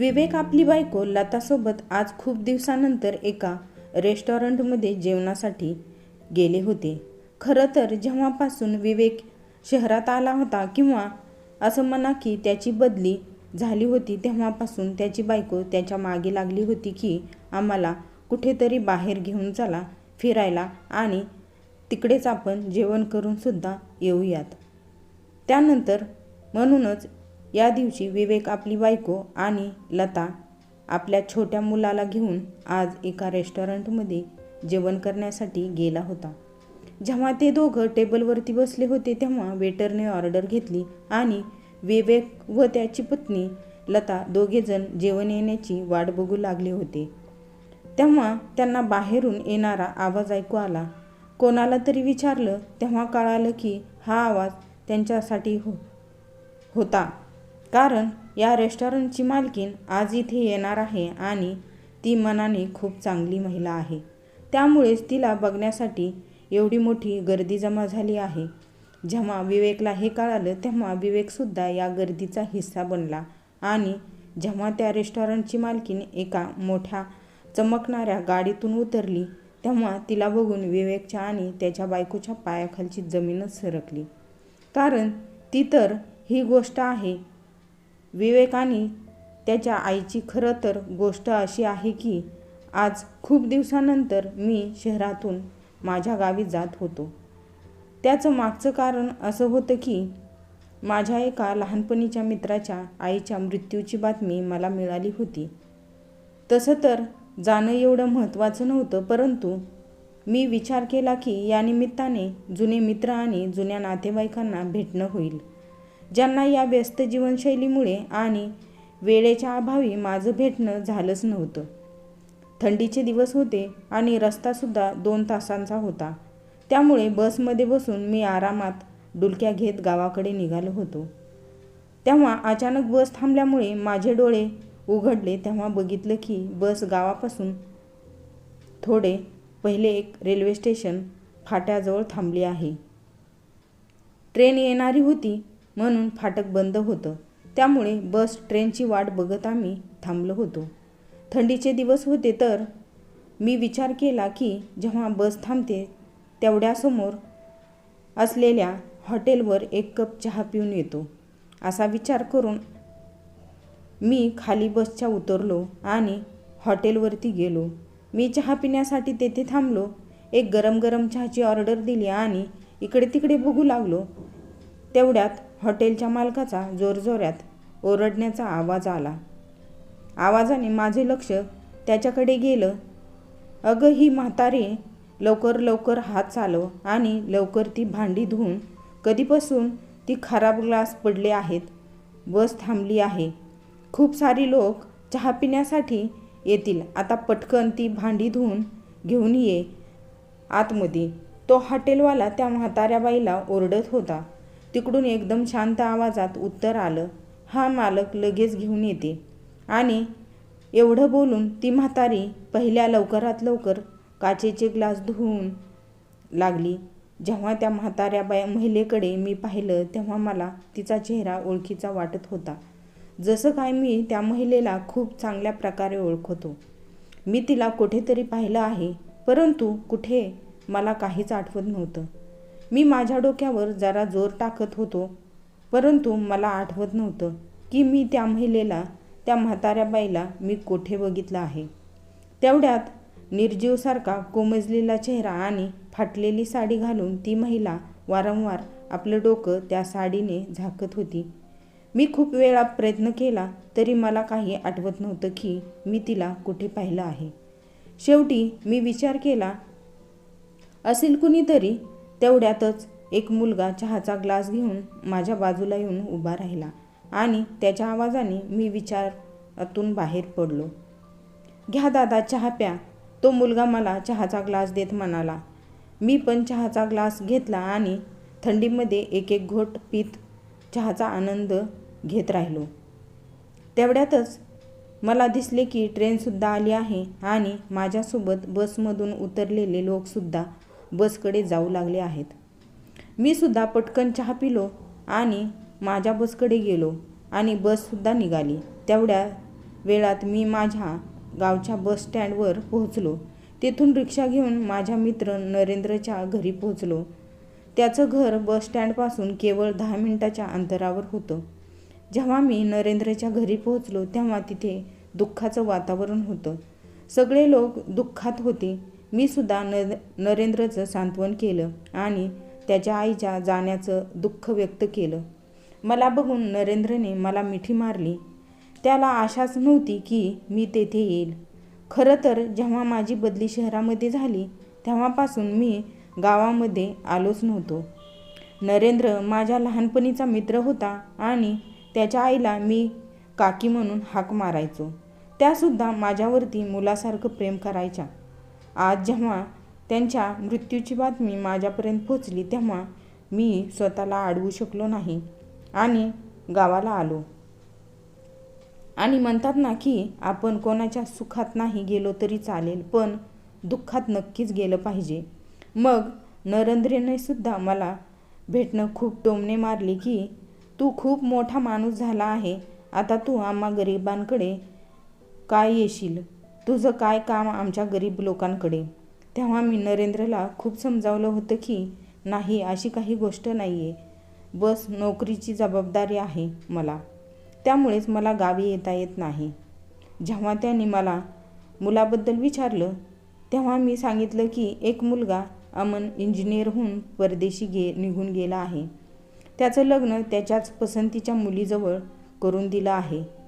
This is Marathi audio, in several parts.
विवेक आपली बायको लतासोबत आज खूप दिवसानंतर एका रेस्टॉरंटमध्ये जेवणासाठी गेले होते. खरं तर जेव्हापासून विवेक शहरात आला होता किंवा असं म्हणा की त्याची बदली झाली होती तेव्हापासून त्याची बायको त्याच्यामागे लागली होती की आम्हाला कुठेतरी बाहेर घेऊन चला फिरायला आणि तिकडेच आपण जेवण करूनसुद्धा येऊयात. त्यानंतर म्हणूनच या दिवशी विवेक आपली बायको आणि लता आपल्या छोट्या मुलाला घेऊन आज एका रेस्टॉरंटमध्ये जेवण करण्यासाठी गेला होता. जेव्हा ते दोघं टेबलवरती बसले होते तेव्हा वेटरने ऑर्डर घेतली आणि विवेक व त्याची पत्नी लता दोघेजण जेवण येण्याची वाट बघू लागले होते. तेव्हा त्यांना बाहेरून येणारा आवाज ऐकू आला. कोणाला तरी विचारलं तेव्हा कळालं की हा आवाज त्यांच्यासाठी हो होता. कारण या रेस्टॉरंटची मालकीन आज इथे येणार आहे आणि ती मनाने खूप चांगली महिला आहे. त्यामुळेच तिला बघण्यासाठी एवढी मोठी गर्दी जमा झाली आहे. जेव्हा विवेकला हे कळालं तेव्हा विवेकसुद्धा या गर्दीचा हिस्सा बनला आणि जेव्हा त्या रेस्टॉरंटची मालकीन एका मोठ्या चमकणाऱ्या गाडीतून उतरली तेव्हा तिला बघून विवेकच्या आणि त्याच्या बायकोच्या पायाखालची जमीनच सरकली. कारण ती तर ही गोष्ट आहे विवेक आणि त्याच्या आईची खरं तर गोष्ट अशी आहे की आज खूप दिवसानंतर मी शहरातून माझ्या गावी जात होतो. त्याचं मागचं कारण असं होतं की माझ्या एका लहानपणीच्या मित्राच्या आईच्या मृत्यूची बातमी मला मिळाली होती. तसं तर जाणं एवढं महत्त्वाचं नव्हतं परंतु मी विचार केला की या निमित्ताने जुने मित्र आणि जुन्या नातेवाईकांना भेटणं होईल. ज्यांना या व्यस्त जीवनशैलीमुळे आणि वेळेच्या अभावी माझं भेटणं झालंच नव्हतं. थंडीचे दिवस होते आणि रस्तासुद्धा दोन तासांचा होता. त्यामुळे बसमध्ये बसून मी आरामात डुलक्या घेत गावाकडे निघालो होतो. तेव्हा अचानक बस थांबल्यामुळे माझे डोळे उघडले. तेव्हा बघितलं की बस गावापासून थोडे पहिले एक रेल्वे स्टेशन फाट्याजवळ थांबली आहे. ट्रेन येणारी होती म्हणून फाटक बंद होतं. त्यामुळे बस ट्रेनची वाट बघत आम्ही थांबलो होतो. थंडीचे दिवस होते तर मी विचार केला की जेव्हा बस थांबते तेवढ्यासमोर असलेल्या हॉटेलवर एक कप चहा पिऊन येतो. असा विचार करून मी खाली बसच्या उतरलो आणि हॉटेलवरती गेलो. मी चहा पिण्यासाठी तेथे थांबलो. एक गरम गरम चहाची ऑर्डर दिली आणि इकडे तिकडे बघू लागलो. तेवढ्यात हॉटेलच्या मालकाचा जोरजोरात ओरडण्याचा आवाज आला. आवाजाने माझे लक्ष त्याच्याकडे गेलं. अगं ही म्हातारी लवकर लवकर हात चालव आणि लवकर ती भांडी धुवून कधीपासून ती खराब ग्लास पडले आहेत बस थांबली आहे. खूप सारी लोक चहा पिण्यासाठी येतील. आता पटकन ती भांडी धुवून घेऊन ये आतमध्ये. तो हॉटेलवाला त्या म्हाताऱ्या बाईला ओरडत होता. तिकडून एकदम शांत आवाजात उत्तर आलं हा मालक लगेच घेऊन येते. आणि एवढं बोलून ती म्हातारी पहिल्या लवकरात लवकर काचेचे ग्लास धुवून लागली. जेव्हा त्या म्हाताऱ्या बाय महिलेकडे मी पाहिलं तेव्हा मला तिचा चेहरा ओळखीचा वाटत होता. जसं काय मी त्या महिलेला खूप चांगल्या प्रकारे ओळखतो. मी तिला कुठेतरी पाहिलं आहे परंतु कुठे मला काहीच आठवत नव्हतं. मी माझ्या डोक्यावर जरा जोर टाकत होतो. परंतु मला आठवत नव्हतं की मी त्या महिलेला त्या म्हाताऱ्या बाईला मी कोठे बघितलं आहे. तेवढ्यात निर्जीवसारखा कोमजलेला चेहरा आणि फाटलेली साडी घालून ती महिला वारंवार आपलं डोकं त्या साडीने झाकत होती. मी खूप वेळा प्रयत्न केला तरी मला काही आठवत नव्हतं की मी तिला कुठे पाहिलं आहे. शेवटी मी विचार केला असेल कुणीतरी तेवढ्यातच एक मुलगा चहाचा ग्लास घेऊन माझ्या बाजूला येऊन उभा राहिला आणि त्याच्या आवाजाने मी विचारातून बाहेर पडलो. घ्या दादा चहा प्या. तो मुलगा मला चहाचा ग्लास देत म्हणाला. मी पण चहाचा ग्लास घेतला आणि थंडीमध्ये एक एक घोट पीत चहाचा आनंद घेत राहिलो. तेवढ्यातच मला दिसले की ट्रेनसुद्धा आली आहे आणि माझ्यासोबत बसमधून उतरलेले लोकसुद्धा बसकडे जाऊ लागले आहेत. मी सुद्धा पटकन चहा पिलो आणि माझ्या बसकडे गेलो आणि बससुद्धा निघाली. तेवढ्या वेळात मी माझ्या गावच्या बस स्टँडवर पोहोचलो. तेथून रिक्षा घेऊन माझ्या मित्र नरेंद्रच्या घरी पोहोचलो. त्याचं घर बस स्टँडपासून केवळ दहा मिनिटाच्या अंतरावर होतं. जेव्हा मी नरेंद्रच्या घरी पोहोचलो तेव्हा तिथे दुःखाचं वातावरण होतं. सगळे लोक दुःखात होते. मी सुद्धा न नरेंद्रचं सांत्वन केलं आणि त्याच्या आईच्या जाण्याचं दुःख व्यक्त केलं. मला बघून नरेंद्रने मला मिठी मारली. त्याला आशाच नव्हती की मी तेथे येईल. खरं तर जेव्हा माझी बदली शहरामध्ये झाली तेव्हापासून मी गावामध्ये आलोच नव्हतो. नरेंद्र माझ्या लहानपणीचा मित्र होता आणि त्याच्या आईला मी काकी म्हणून हाक मारायचो. त्यासुद्धा माझ्यावरती मुलासारखं प्रेम करायच्या. आज जेव्हा त्यांच्या मृत्यूची बातमी माझ्यापर्यंत पोचली तेव्हा मी स्वतःला अडवू शकलो नाही आणि गावाला आलो. आणि म्हणतात ना की आपण कोणाच्या सुखात नाही गेलो तरी चालेल पण दुःखात नक्कीच गेलं पाहिजे. मग नरेंद्रने सुद्धा मला भेटणं खूप टोमणे मारले की तू खूप मोठा माणूस झाला आहे आता तू आम्हा गरिबांकडे काय येशील? तुझं काय काम आमच्या गरीब लोकांकडे? तेव्हा मी नरेंद्रला खूप समजावलं होतं की नाही अशी काही गोष्ट नाही आहे बस नोकरीची जबाबदारी आहे मला. त्यामुळेच मला गावी येता येत नाही. जेव्हा त्यांनी मला मुलाबद्दल विचारलं तेव्हा मी सांगितलं की एक मुलगा अमन इंजिनियर होऊन परदेशी गे निघून गेला आहे. त्याचं लग्न त्याच्याच पसंतीच्या मुलीजवळ करून दिलं आहे.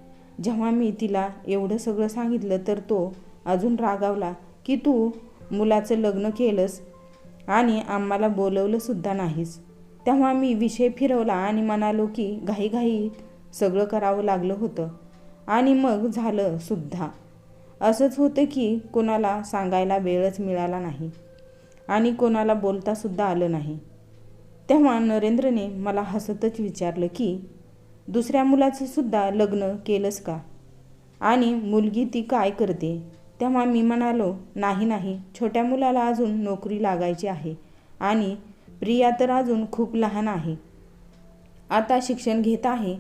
जेव्हा मी तिला एवढं सगळं सांगितलं तर तो अजून रागावला की तू मुलाचं लग्न केलंस आणि आम्हाला बोलवलंसुद्धा नाहीस. तेव्हा मी विषय फिरवला आणि म्हणालो की घाईघाई सगळं करावं लागलं होतं आणि मग झालं सुद्धा असंच होतं की कोणाला सांगायला वेळच मिळाला नाही आणि कोणाला बोलतासुद्धा आलं नाही. तेव्हा नरेंद्रने मला हसतच विचारलं की दुसऱ्या मुलाचं सुद्धा लग्न केलंस का? आणि मुलगी ती काय करते? तेव्हा मी म्हणालो नाही नाही. छोट्या मुलाला अजून नोकरी लागायची आहे आणि प्रिया तर अजून खूप लहान आहे. आता शिक्षण घेत आहे.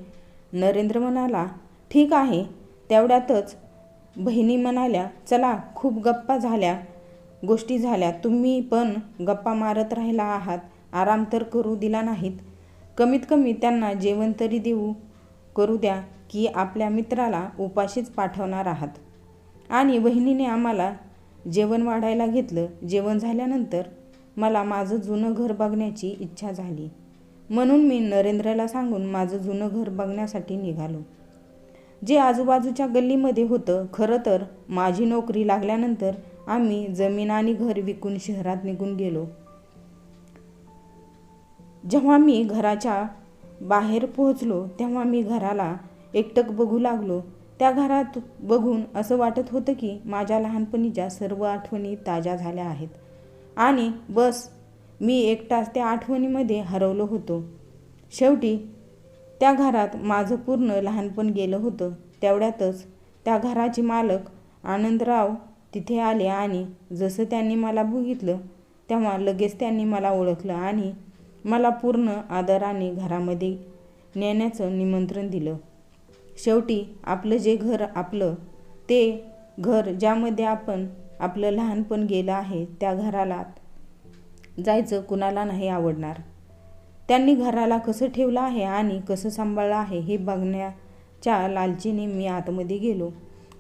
नरेंद्र म्हणाला ठीक आहे. तेवढ्यातच बहिणी म्हणाल्या चला खूप गप्पा झाल्या गोष्टी झाल्या. तुम्ही पण गप्पा मारत राहिला आहात. आराम तर करू दिला नाहीत. कमीत कमी त्यांना जेवण तरी देऊ करू द्या की आपल्या मित्राला उपाशीच पाठवणार आहात. आणि बहिणीने आम्हाला जेवण वाढायला घेतलं. जेवण झाल्यानंतर मला माझं जुनं घर बघण्याची इच्छा झाली. म्हणून मी नरेंद्रला सांगून माझं जुनं घर बघण्यासाठी निघालो. जे आजूबाजूच्या गल्लीमध्ये होतं खरं तर माझी नोकरी लागल्यानंतर आम्ही जमीन आणि घर विकून शहरात निघून गेलो. जेव्हा मी घराच्या बाहेर पोहोचलो तेव्हा मी घराला एकटक बघू लागलो. त्या घरात बघून असं वाटत होतं की माझ्या लहानपणीच्या सर्व आठवणी ताज्या झाल्या आहेत. आणि बस मी एकटाच त्या आठवणीमध्ये हरवलो होतो. शेवटी त्या घरात माझं पूर्ण लहानपण गेलं होतं. तेवढ्यातच त्या घराचे मालक आनंदराव तिथे आले आणि जसं त्यांनी मला बघितलं तेव्हा लगेच त्यांनी मला ओळखलं आणि मला पूर्ण आदराने घरामध्ये नेण्याचं निमंत्रण दिलं. शेवटी आपलं जे घर आपलं ते घर ज्यामध्ये आपण आपलं लहानपण गेलं आहे त्या घराला जायचं कुणाला नाही आवडणार. त्यांनी घराला कसं ठेवलं आहे आणि कसं सांभाळलं आहे हे बघण्याच्या लालचीने मी आतमध्ये गेलो.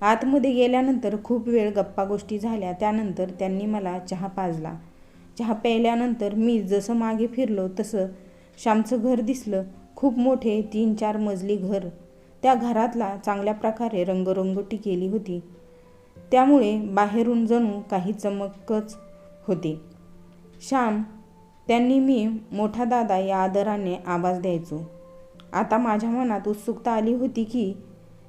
आतमध्ये गेल्यानंतर खूप वेळ गप्पा गोष्टी झाल्या. त्यानंतर त्यांनी मला चहा पाजला. चहा प्यायल्यानंतर मी जसं मागे फिरलो तसं श्यामचं घर दिसलं. खूप मोठे तीन चार मजली घर. त्या घरातला चांगल्या प्रकारे रंगरंगोटी केली होती. त्यामुळे बाहेरून जणू काही चमकच होते. श्याम त्यांनी मी मोठा दादा या आदराने आवाज द्यायचो. आता माझ्या मनात उत्सुकता आली होती की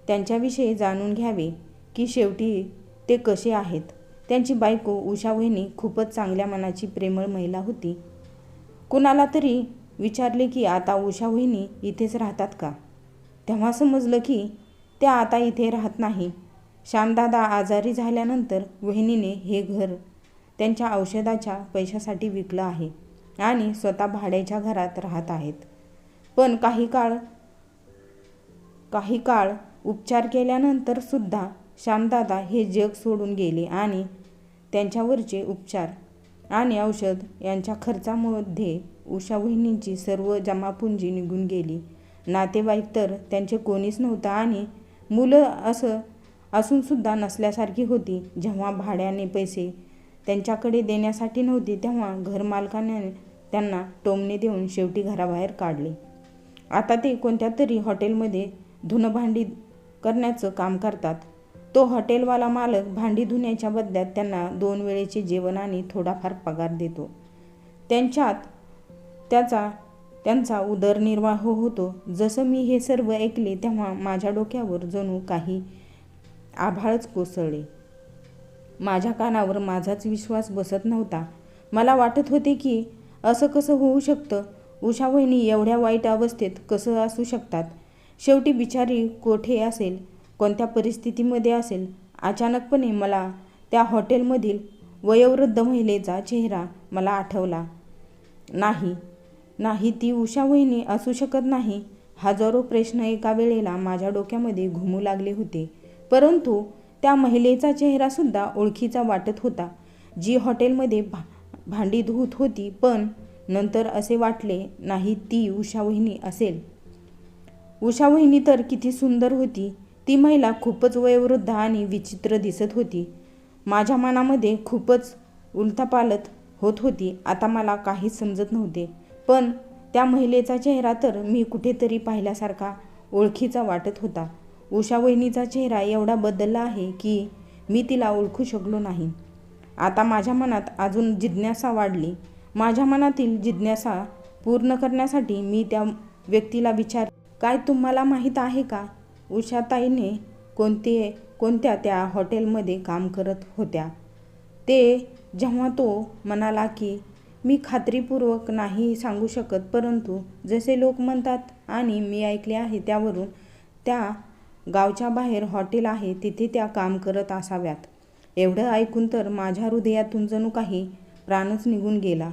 त्यांच्याविषयी जाणून घ्यावे की शेवटी ते कसे आहेत. त्यांची बायको उषा वहिनी खूपच चांगल्या मनाची प्रेमळ महिला होती. कुणाला तरी विचारले की आता उषा वहिनी इथेच राहतात का? तेव्हा समजलं की त्या आता इथे राहत नाही. श्यामदादा आजारी झाल्यानंतर वहिनीने हे घर त्यांच्या औषधाच्या पैशासाठी विकलं आहे आणि स्वतः भाड्याच्या घरात राहत आहेत. पण काही काळ काही काळ उपचार केल्यानंतर सुद्धा श्यामदादा हे जग सोडून गेले आणि त्यांच्यावरचे उपचार आणि औषध यांच्या खर्चामध्ये उषा वहिनींची सर्व जमापुंजी निघून गेली. नातेवाईक तर त्यांचे कोणीच नव्हतं आणि मुलं असं असूनसुद्धा नसल्यासारखी होती. जेव्हा भाड्याने पैसे त्यांच्याकडे देण्यासाठी नव्हते तेव्हा घरमालकाने त्यांना टोमणे देऊन शेवटी घराबाहेर काढले. आता ते कोणत्या तरी हॉटेलमध्ये धुणभांडी करण्याचं काम करतात. तो हॉटेलवाला मालक भांडी धुण्याच्या बदल्यात त्यांना दोन वेळेचे जेवण आणि थोडाफार पगार देतो. त्यांच्यात त्याचा त्यांचा उदरनिर्वाह होतो. जसं मी हे सर्व ऐकले तेव्हा माझ्या डोक्यावर जणू काही आभाळच कोसळले. माझ्या कानावर माझाच विश्वास बसत नव्हता. मला वाटत होते की असं कसं होऊ शकतं? उषा वहिनी एवढ्या वाईट अवस्थेत कसं असू शकतात? शेवटी बिचारी कोठे असेल? कोणत्या परिस्थितीमध्ये असेल अचानकपणे मला त्या हॉटेलमधील वयोवृद्ध महिलेचा चेहरा मला आठवला. नाही नाही ती उषा वहिनी असू शकत नाही. हजारो प्रश्न एका वेळेला माझ्या डोक्यामध्ये घुमू लागले होते. परंतु त्या महिलेचा चेहरासुद्धा ओळखीचा वाटत होता जी हॉटेलमध्ये भा भांडी धुत होती. पण नंतर असे वाटले नाही ती उषा वहिनी असेल. उषा वहिनी तर किती सुंदर होती. ती महिला खूपच वयोवृद्ध आणि विचित्र दिसत होती. माझ्या मनामध्ये खूपच उलथापालत होत होती. आता मला काहीच समजत नव्हते. पण त्या महिलेचा चेहरा तर मी कुठेतरी पाहिल्यासारखा ओळखीचा वाटत होता. उषा वहिनीचा चेहरा एवढा बदलला आहे की मी तिला ओळखू शकलो नाही. आता माझ्या मनात अजून जिज्ञासा वाढली. माझ्या मनातील जिज्ञासा पूर्ण करण्यासाठी मी त्या व्यक्तीला विचार काय तुम्हाला माहीत आहे का? उषाताईने कोणते कोणत्या त्या हॉटेलमध्ये काम करत होत्या? ते जेव्हा तो म्हणाला की मी खात्रीपूर्वक नाही सांगू शकत परंतु जसे लोक म्हणतात आणि मी ऐकले आहे त्यावरून त्या गावच्या बाहेर हॉटेल आहे तिथे त्या काम करत असाव्यात. एवढं ऐकून तर माझ्या हृदयातून जणू काही प्राणच निघून गेला.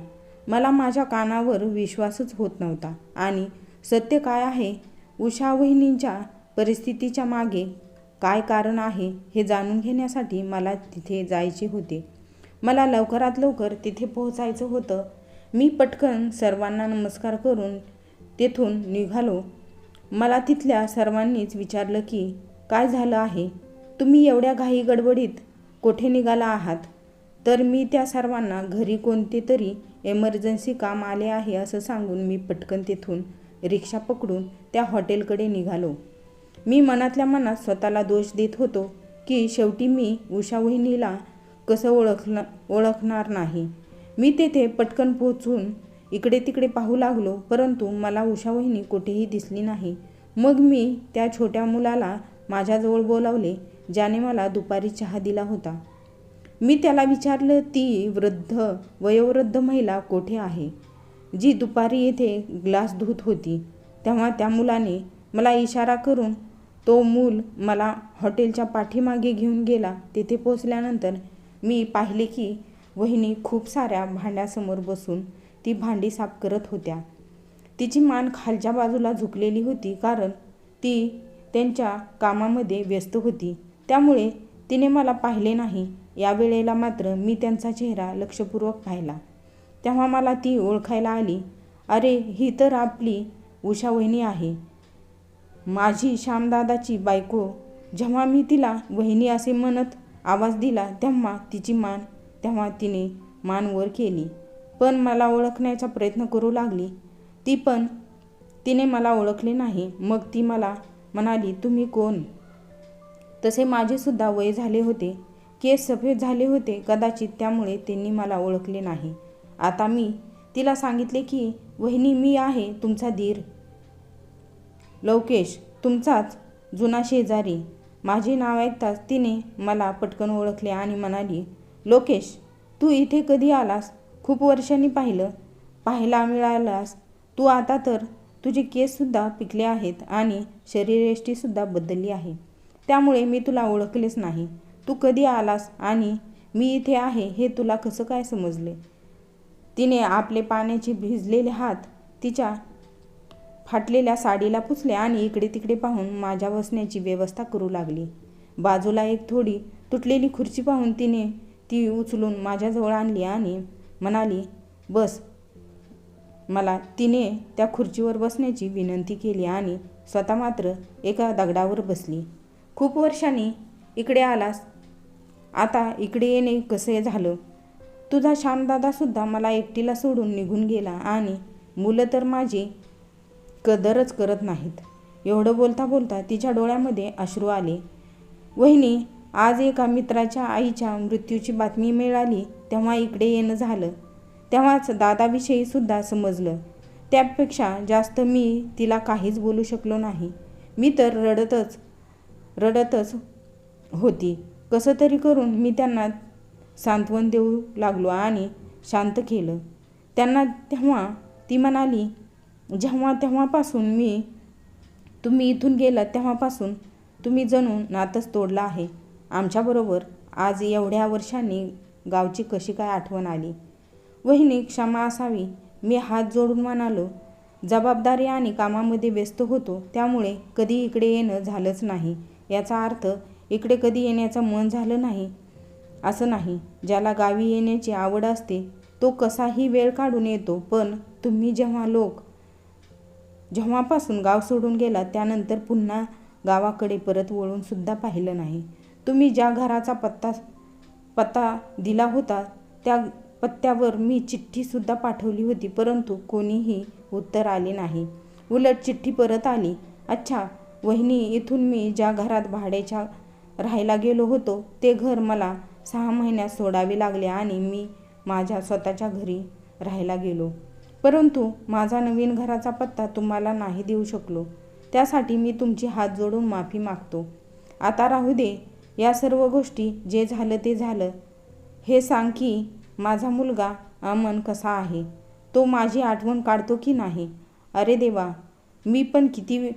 मला माझ्या कानावर विश्वासच होत नव्हता. आणि सत्य काय आहे? उषा वहिनींच्या परिस्थितीच्या मागे काय कारण आहे हे जाणून घेण्यासाठी मला तिथे जायचे होते. मला लवकरात लवकर तिथे पोहोचायचं होतं. मी पटकन सर्वांना नमस्कार करून तेथून निघालो. मला तिथल्या सर्वांनीच विचारलं की काय झालं आहे? तुम्ही एवढ्या घाई गडबडीत कोठे निघाला आहात? तर मी त्या सर्वांना घरी कोणते तरी एमर्जन्सी काम आले आहे असं सांगून मी पटकन तेथून रिक्षा पकडून त्या हॉटेलकडे निघालो. मी मनातल्या मनात स्वतःला दोष देत होतो की शेवटी मी उषा वहिनीला कसं ओळखलं ओळखणार नाही. मी तेथे पटकन पोहोचून इकडे तिकडे पाहू लागलो परंतु मला उषा वहिनी कुठेही दिसली नाही. मग मी त्या छोट्या मुलाला माझ्याजवळ बोलावले ज्याने मला दुपारी चहा दिला होता. मी त्याला विचारलं ती वृद्ध वयोवृद्ध महिला कोठे आहे? जी दुपारी येथे ग्लास धुत होती. तेव्हा त्या मुलाने मला इशारा करून तो मूल मला हॉटेलच्या पाठीमागे घेऊन गेला. तिथे पोचल्यानंतर मी पाहिले की वहिनी खूप साऱ्या भांड्यासमोर बसून ती भांडी साफ करत होत्या. तिची मान खालच्या बाजूला झुकलेली होती कारण ती त्यांच्या कामामध्ये व्यस्त होती. त्यामुळे तिने मला पाहिले नाही. या वेळेला मात्र मी त्यांचा चेहरा लक्षपूर्वक पाहिला. तेव्हा मला ती ओळखायला आली. अरे ही तर आपली उषा वहिनी आहे. माझी श्यामदादाची बायको जेव्हा मी तिला वहिनी असे म्हणत आवाज दिला तेव्हा तिची मान तेव्हा तिने मान वर केली. पण मला ओळखण्याचा प्रयत्न करू लागली. ती पण तिने मला ओळखले नाही. मग ती मला म्हणाली तुम्ही कोण? तसे माझेसुद्धा वय झाले होते. केस सफेद झाले होते कदाचित त्यामुळे त्यांनी मला ओळखले नाही. आता मी तिला सांगितले की वहिनी मी आहे तुमचा धीर लवकेश तुमचाच जुना शेजारी. माझे नाव ऐकताच तिने मला पटकन ओळखले आणि म्हणाली लोकेश तू इथे कधी आलास? खूप वर्षांनी पाहिलं. पाहायला मिळालास. तू आता तर तुझे केससुद्धा पिकले आहेत आणि शरीरयष्टीसुद्धा बदलली आहे. त्यामुळे मी तुला ओळखलेच नाही. तू कधी आलास आणि मी इथे आहे हे तुला कसं काय समजले? तिने आपले पाण्याचे भिजलेले हात तिच्या फाटलेल्या साडीला पुसले आणि इकडे तिकडे पाहून माझ्या बसण्याची व्यवस्था करू लागली. बाजूला एक थोडी तुटलेली खुर्ची पाहून तिने ती उचलून माझ्याजवळ आणली आणि म्हणाली बस. मला तिने त्या खुर्चीवर बसण्याची विनंती केली आणि स्वतः मात्र एका दगडावर बसली. खूप वर्षांनी इकडे आलास. आता इकडे येणे कसे झालं? तुझा श्यामदादासुद्धा मला एकटीला सोडून निघून गेला आणि मुलं तर माझी कदरच करत नाहीत. एवढं बोलता बोलता तिच्या डोळ्यामध्ये अश्रू आले. वहिनी आज एका मित्राच्या आईच्या मृत्यूची बातमी मिळाली तेव्हा इकडे येणं झालं. तेव्हाच दादाविषयी सुद्धा समजलं. त्यापेक्षा जास्त मी तिला काहीच बोलू शकलो नाही. मी तर रडतच रडतच होती. कसं तरी करून मी त्यांना सांत्वन देऊ लागलो आणि शांत केलं. त्यांना तेव्हा ती म्हणाली जेव्हा तेव्हापासून मी तुम्ही इथून गेलात तेव्हापासून तुम्ही जणू नातच तोडला आहे. आमच्याबरोबर आज एवढ्या वर्षांनी गावची कशी काय आठवण आली? वहिनी क्षमा असावी. मी हात जोडून म्हणालो जबाबदारी आणि कामामध्ये व्यस्त होतो त्यामुळे कधी इकडे येणं झालंच नाही. याचा अर्थ इकडे कधी येण्याचं मन झालं नाही. असं नाही. ज्याला गावी येण्याची आवड असते तो कसाही वेळ काढून येतो पण तुम्ही जेव्हा लोक जेव्हापासून गाव सोडून गेला त्यानंतर पुन्हा गावाकडे परत वळून सुद्धा पाहिलं नाही. तुम्ही ज्या घराचा पत्ता पत्ता दिला होता त्या पत्त्यावर मी चिठ्ठीसुद्धा पाठवली होती परंतु कोणीही उत्तर आले नाही. उलट चिठ्ठी परत आली. अच्छा वहिनी इथून मी ज्या घरात भाड्याच्या राहायला गेलो होतो ते घर मला सहा महिन्यात सोडावे लागले आणि मी माझ्या स्वतःच्या घरी राहायला गेलो. परंतु माझा नवीन घराचा पत्ता तुम्हाला नाही देऊ शकलो. त्यासाठी मी तुमची हात जोडून माफी मागतो. आता राहू दे. या सर्व गोष्टी जे झालं ते झालं. हे सांग की माझा मुलगा अमन कसा आहे? तो माझी आठवण काढतो की नाही? अरे देवा मी पण किती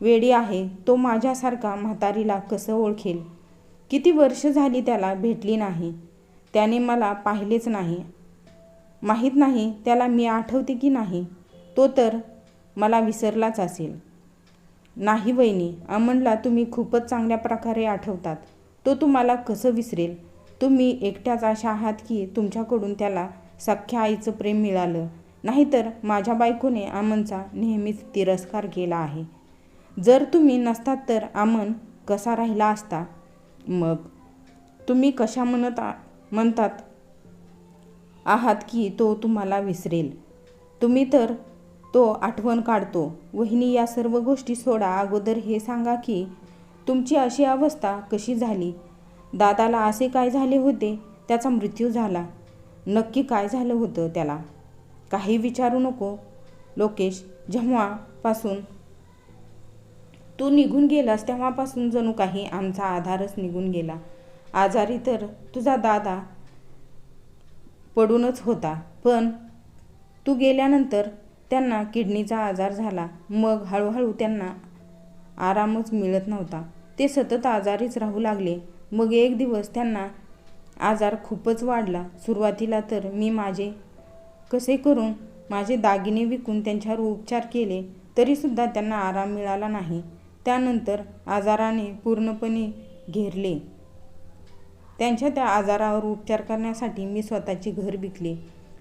वेडी आहे. तो माझ्यासारखा म्हातारीला कसं ओळखेल? किती वर्ष झाली त्याला भेटली नाही. त्याने मला पाहिलेच नाही. माहीत नाही त्याला मी आठवते की नाही तो तर मला विसरलाच असेल. नाही वहिनी अमनला तुम्ही खूपच चांगल्या प्रकारे आठवतात. तो तुम्हाला कसं विसरेल? तुम्ही एकट्याच अशा आहात की तुमच्याकडून त्याला सख्ख्या आईचं प्रेम मिळालं. नाहीतर माझ्या बायकोने अमनचा नेहमीच तिरस्कार केला आहे. जर तुम्ही नसतात तर अमन कसा राहिला असता? मग? तुम्ही कशा म्हणत म्हणतात? आहात की तो तुम्हाला विसरेल. तुम्ही तर तो आठवण काढतो. वहिनी या सर्व गोष्टी सोडा. अगोदर हे सांगा की तुमची अशी अवस्था कशी झाली? दादाला असे काय झाले होते? त्याचा मृत्यू झाला. नक्की काय झालं होतं त्याला? काही विचारू नको. लोकेश जेव्हापासून तू निघून गेलास तेव्हापासून जणू काही आमचा आधारच निघून गेला. आजारी तर तुझा दादा पडूनच होता. पण तू गेल्यानंतर त्यांना किडनीचा आजार झाला. मग हळूहळू त्यांना आरामच मिळत नव्हता. ते सतत आजारीच राहू लागले. मग एक दिवस त्यांना आजार खूपच वाढला. सुरुवातीला तर मी माझे कसे करून माझे दागिने विकून त्यांच्यावर उपचार केले तरीसुद्धा त्यांना आराम मिळाला नाही. त्यानंतर आजाराने पूर्णपणे घेरले. त्यांच्या त्या आजारावर उपचार करण्यासाठी मी स्वतःचे घर विकले.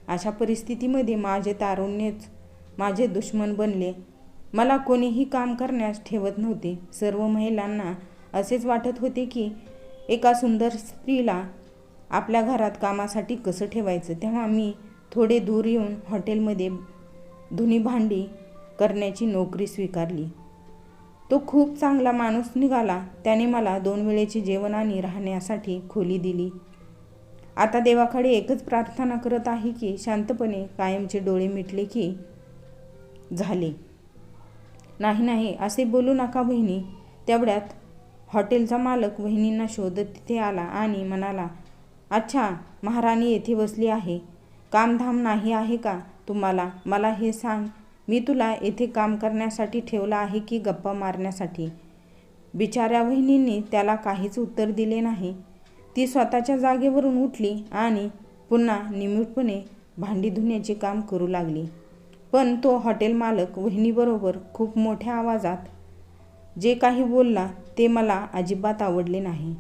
अशा परिस्थितीमध्ये माझे तारुण्यच माझे दुश्मन बनले. मला कोणीही काम करण्यास ठेवत नव्हते. सर्व महिलांना असेच वाटत होते की एका सुंदर स्त्रीला आपल्या घरात कामासाठी कसं ठेवायचं? तेव्हा मी थोडे दूर येऊन हॉटेलमध्ये धुनी भांडी करण्याची नोकरी स्वीकारली. तो खूप चांगला माणूस निघाला. त्याने मला दोन वेळेचे जेवण आणि राहण्यासाठी खोली दिली. आता देवाकडे एकच प्रार्थना करत आहे की शांतपणे कायमचे डोळे मिटले की झाले. नाही नाही असे बोलू नका बहिणी. तेवढ्यात हॉटेलचा मालक वहिनींना शोधत तिथे आला आणि म्हणाला अच्छा महाराणी येथे बसली आहे. कामधाम नाही आहे का? तुम्हाला मला हे सांग. मी तुला येथे काम करण्यासाठी ठेवलं आहे की गप्पा मारण्यासाठी? बिचाऱ्या वहिनींनी त्याला काहीच उत्तर दिले नाही. ती स्वतःच्या जागेवरून उठली आणि पुन्हा निमूटपणे भांडी धुण्याचे काम करू लागली. पण तो हॉटेल मालक वहिनीबरोबर खूप मोठ्या आवाजात जे काही बोलला ते मला अजिबात आवडले नाही.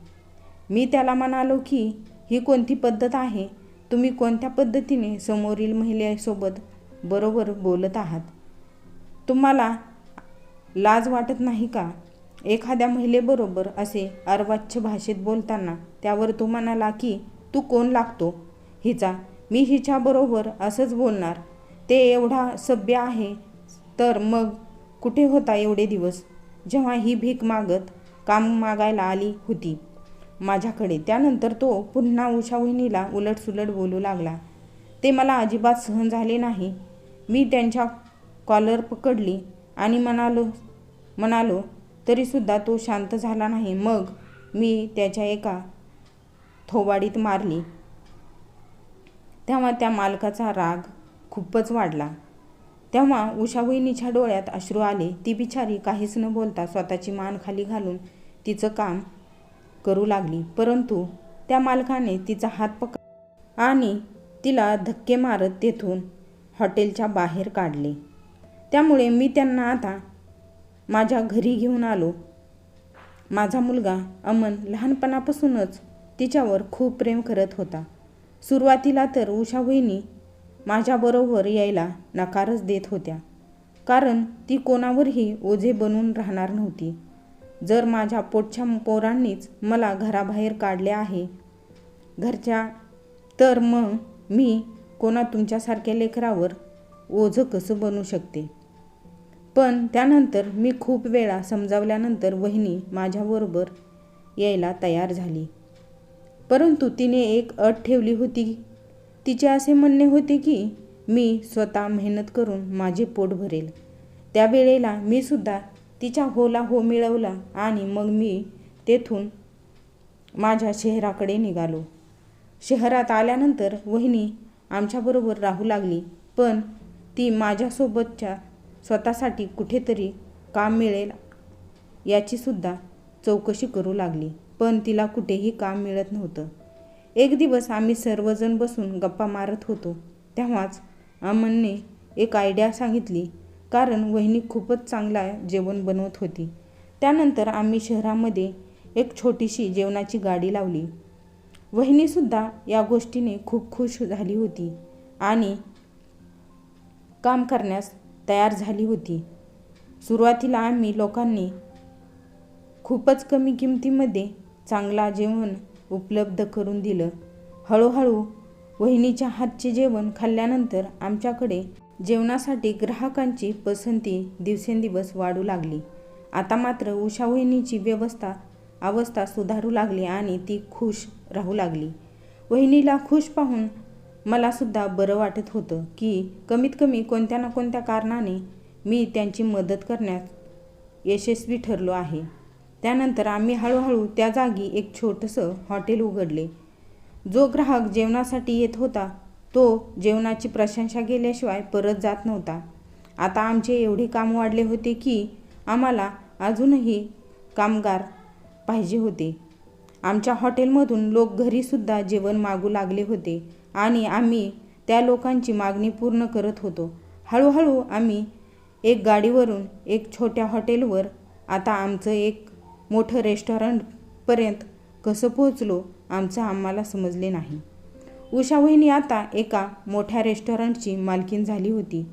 मी त्याला म्हणालो की ही कोणती पद्धत आहे? तुम्ही कोणत्या पद्धतीने समोरील महिलेसोबत बरोबर बोलत आहात. तुम्हाला लाज वाटत नाही का? एखाद्या महिलेबरोबर असे अर्वाच्य भाषेत बोलताना त्यावर तो म्हणाला की तू कोण लागतो? हिचा मी हिच्याबरोबर असंच बोलणार. ते एवढा सभ्य आहे तर मग कुठे होता एवढे दिवस? जेव्हा ही भीक मागत काम मागायला आली होती. माझ्याकडे. त्यानंतर तो पुन्हा उषा वहिनीला उलटसुलट बोलू लागला. ते मला अजिबात सहन झाले नाही. मी त्यांच्या कॉलर पकडली आणि म्हणालो म्हणालो तरीसुद्धा तो शांत झाला नाही. मग मी त्याच्या एका थोबाडीत मारली. तेव्हा त्या मालकाचा राग खूपच वाढला. तेव्हा उषावहिनीच्या डोळ्यात अश्रू आले ती बिचारी काहीच न बोलता स्वतःची मान खाली घालून तिचं काम करू लागली. परंतु त्या मालकाने तिचा हात पकड आणि तिला धक्के मारत तेथून हॉटेलच्या बाहेर काढले. त्यामुळे मी त्यांना आता माझ्या घरी घेऊन आलो. माझा मुलगा अमन लहानपणापासूनच तिच्यावर खूप प्रेम करत होता. सुरुवातीला तर उषा वहिनी माझ्याबरोबर यायला नकारच देत होत्या. कारण ती कोणावरही ओझे बनून राहणार नव्हती. जर माझ्या पोटच्या पोरांनीच मला घराबाहेर काढले आहे घरच्या तर मग मी कोणा तुमच्यासारख्या लेकरावर ओझं कसं बनू शकते? पण त्यानंतर मी खूप वेळा समजावल्यानंतर वहिनी माझ्याबरोबर यायला तयार झाली. परंतु तिने एक अट ठेवली होती. तिचे असे म्हणणे होते की मी स्वतः मेहनत करून माझे पोट भरेल. त्यावेळेला मी सुद्धा तिच्या होला हो मिळवला आणि मग मी तेथून माझ्या शहराकडे निघालो. शहरात आल्यानंतर वहिनी आमच्याबरोबर राहू लागली. पण ती माझ्यासोबतच्या स्वतःसाठी कुठेतरी काम मिळेल याचीसुद्धा चौकशी करू लागली. पण तिला कुठेही काम मिळत नव्हतं. एक दिवस आम्ही सर्वजण बसून गप्पा मारत होतो. तेव्हाच अमनने एक आयडिया सांगितली. कारण वहिनी खूपच चांगला जेवण बनवत होती. त्यानंतर आम्ही शहरामध्ये एक छोटीशी जेवणाची गाडी लावली. वहिनीसुद्धा या गोष्टीने खूप खुश झाली होती आणि काम करण्यास तयार झाली होती. सुरुवातीला आम्ही लोकांनी खूपच कमी किमतीमध्ये चांगला जेवण उपलब्ध करून दिलं. हळूहळू वहिनीच्या हातचे जेवण खाल्ल्यानंतर आमच्याकडे जेवणासाठी ग्राहकांची पसंती दिवसेंदिवस वाढू लागली. आता मात्र उषा वहिनीची व्यवस्था अवस्था सुधारू लागली आणि ती खुश राहू लागली. वहिनीला खुश पाहून मलासुद्धा बरं वाटत होतं की कमीत कमी कोणत्या ना कोणत्या कारणाने मी त्यांची मदत करण्यात यशस्वी ठरलो आहे. त्यानंतर आम्ही हळूहळू त्या जागी एक छोटंसं हॉटेल उघडले. जो ग्राहक जेवणासाठी येत होता तो जेवणाची प्रशंसा केल्याशिवाय परत जात नव्हता. आता आमचे एवढे काम वाढले होते की आम्हाला अजूनही कामगार पाहिजे होते. आमच्या हॉटेलमधून लोक घरीसुद्धा जेवण मागू लागले होते आणि आम्ही त्या लोकांची मागणी पूर्ण करत होतो. हळूहळू आम्ही एक गाडीवरून एक छोट्या हॉटेलवर आता आमचं एक मोठं रेस्टॉरंटपर्यंत कसं पोहोचलो आमचं आम्हाला समजले नाही. उषा वहिनी आता एका मोठ्या रेस्टॉरंटची मालकीन झाली होती.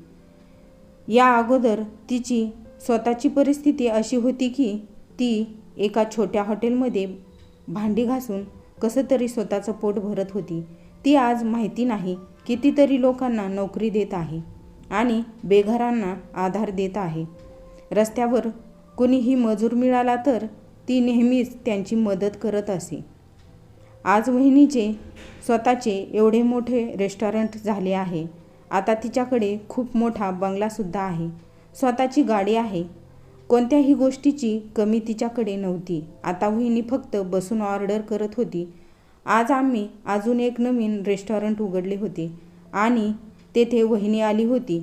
या अगोदर तिची स्वतःची परिस्थिती अशी होती की ती एका छोट्या हॉटेलमध्ये भांडी घासून कसं तरी स्वतःचं पोट भरत होती. ती आज माहिती नाही कितीतरी लोकांना नोकरी देत आहे आणि बेघरांना आधार देत आहे. रस्त्यावर कुणीही मजूर मिळाला तर ती नेहमीच त्यांची मदत करत असे. आज वहिनीचे स्वतःचे एवढे मोठे रेस्टॉरंट झाले आहे. आता तिच्याकडे खूप मोठा बंगलासुद्धा आहे. स्वतःची गाडी आहे. कोणत्याही गोष्टीची कमी तिच्याकडे नव्हती. आता वहिनी फक्त बसून ऑर्डर करत होती. आज आम्ही अजून एक नवीन रेस्टॉरंट उघडले होते आणि तेथे वहिनी आली होती.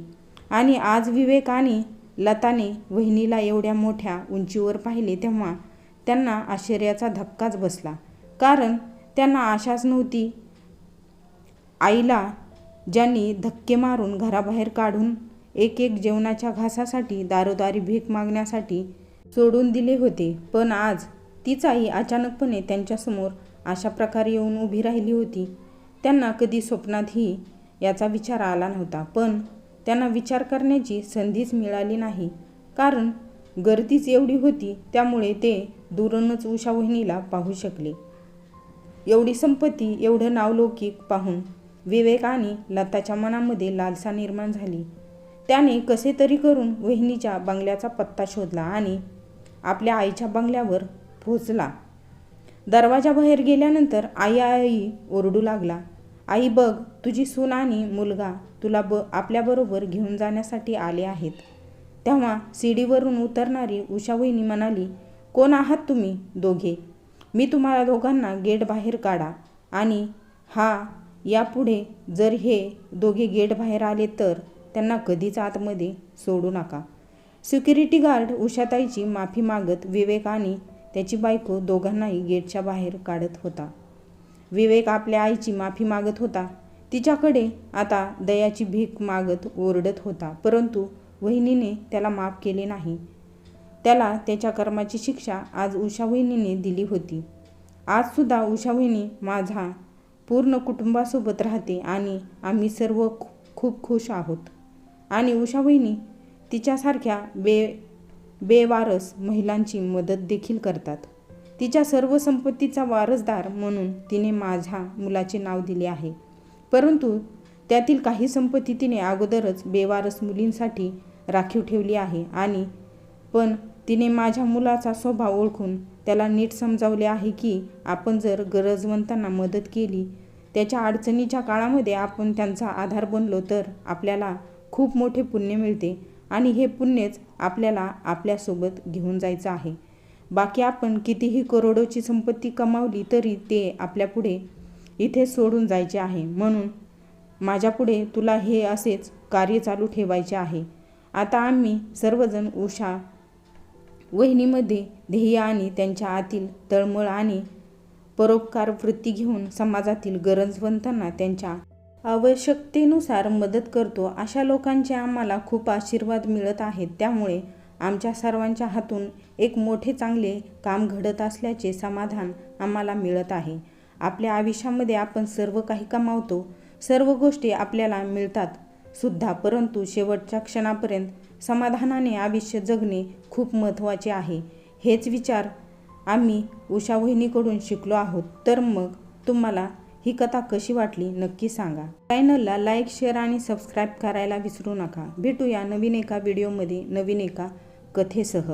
आणि आज विवेक आणि लताने वहिनीला एवढ्या मोठ्या उंचीवर पाहिले तेव्हा त्यांना आश्चर्याचा धक्काच बसला. कारण त्यांना आशाच नव्हती आईला ज्यांनी धक्के मारून घराबाहेर काढून एक एक जेवणाच्या घासासाठी दारोदारी भीक मागण्यासाठी सोडून दिले होते. पण आज तीच आई अचानकपणे त्यांच्यासमोर अशा प्रकारे येऊन उभी राहिली होती. त्यांना कधी स्वप्नातही याचा विचार आला नव्हता पण त्यांना विचार करण्याची संधीच मिळाली नाही. कारण गर्दीच एवढी होती त्यामुळे ते दुरूनच उषा वहिनीला पाहू शकले. एवढी संपत्ती एवढं नावलौकिक पाहून विवेक आणि लताच्या मनामध्ये लालसा निर्माण झाली. त्याने कसे तरी करून वहिनीच्या बंगल्याचा पत्ता शोधला आणि आपल्या आईच्या बंगल्यावर पोहोचला. दरवाजाबाहेर गेल्यानंतर आई आई ओरडू लागला. आई बघ तुझी सून आणि मुलगा तुला ब आपल्याबरोबर घेऊन जाण्यासाठी आले आहेत तेव्हा सीडीवरून उतरणारी उषा वहिनी म्हणाली कोण आहात तुम्ही दोघे? मी तुम्हाला दोघांना गेट बाहेर काढा. आणि हा यापुढे जर हे दोघे गेट बाहेर आले तर त्यांना कधीच आतमध्ये सोडू नका. सिक्युरिटी गार्ड उषाताईची माफी मागत विवेक आणि त्याची बायको दोघांनाही गेटच्या बाहेर काढत होता. विवेक आपल्या आईची माफी मागत होता. तिच्याकडे आता दयाची भीक मागत ओरडत होता परंतु वहिनीने त्याला माफ केले नाही. त्याला त्याच्या कर्माची शिक्षा आज उषा वहिनीने दिली होती. आजसुद्धा उषा वहिनी माझा पूर्ण कुटुंबासोबत राहते आणि आम्ही सर्व खूप खुश आहोत. आणि उषा वहिनी तिच्यासारख्या बे बेवारस महिलांची मदत देखील करतात. तिच्या सर्व संपत्तीचा वारसदार म्हणून तिने माझ्या मुलाचे नाव दिले आहे. परंतु त्यातील काही संपत्ती तिने अगोदरच बेवारस मुलींसाठी राखीव ठेवली आहे आणि पण तिने माझ्या मुलाचा स्वभाव ओळखून त्याला नीट समजावले आहे की आपण जर गरजवंतांना मदत केली त्याच्या अडचणीच्या काळामध्ये आपण त्यांचा आधार बनलो तर आपल्याला खूप मोठे पुण्य मिळते आणि हे पुण्यच आपल्याला आपल्यासोबत घेऊन जायचं आहे. बाकी आपण कितीही करोडोची संपत्ती कमावली तरी ते आपल्यापुढे इथे सोडून जायचे आहे. म्हणून माझ्यापुढे तुला हे असेच कार्य चालू ठेवायचे आहे. आता आम्ही सर्वजण उषा वहिनीमध्ये ध्येय आणि त्यांच्या आतील तळमळ आणि परोपकार वृत्ती घेऊन समाजातील गरजवंतांना त्यांच्या आवश्यकतेनुसार मदत करतो. अशा लोकांचे आम्हाला खूप आशीर्वाद मिळत आहेत. त्यामुळे आमच्या सर्वांच्या हातून एक मोठे चांगले काम घडत असल्याचे समाधान आम्हाला मिळत आहे. आपल्या आयुष्यामध्ये आपण सर्व काही कमावतो. सर्व गोष्टी आपल्याला मिळतात सुद्धा परंतु शेवटच्या क्षणापर्यंत समाधानाने आयुष्य जगणे खूप महत्त्वाचे आहे. हेच विचार आम्ही उषा वहिनीकडून शिकलो आहोत. तर मग तुम्हाला ही कथा कशी वाटली नक्की सांगा. चॅनलला लाईक शेअर आणि सबस्क्राईब करायला विसरू नका. भेटूया नवीन एका व्हिडिओमध्ये नवीन एका कथेसह.